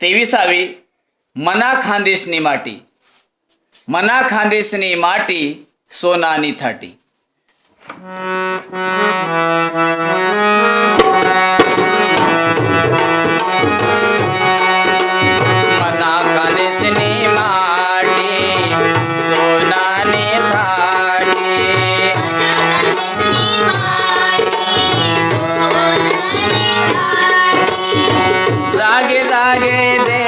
ત્રેવીસ આવી. મના ખાંદેશની માટી. મના ખાંદેશની માટી સોનાની થાટી. রাগে রাগে দে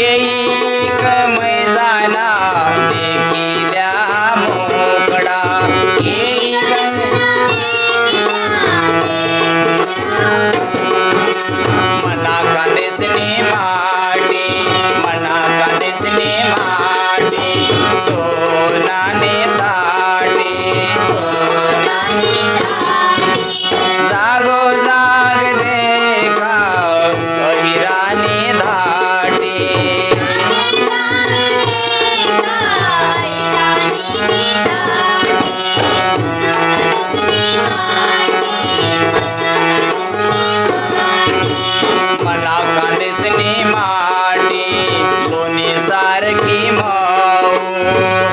ಏ की माऊ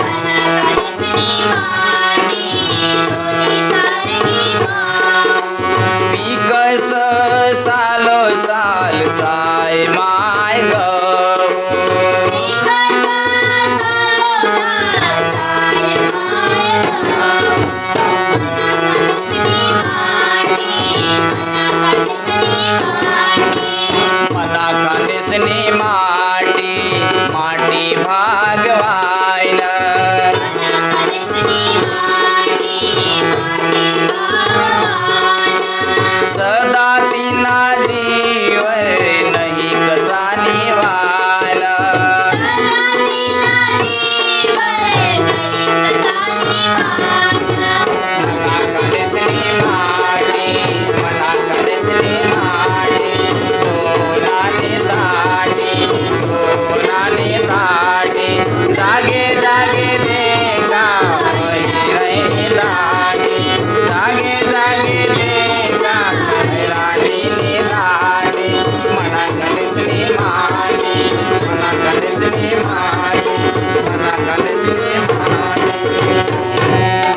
Thank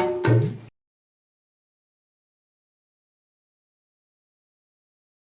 you.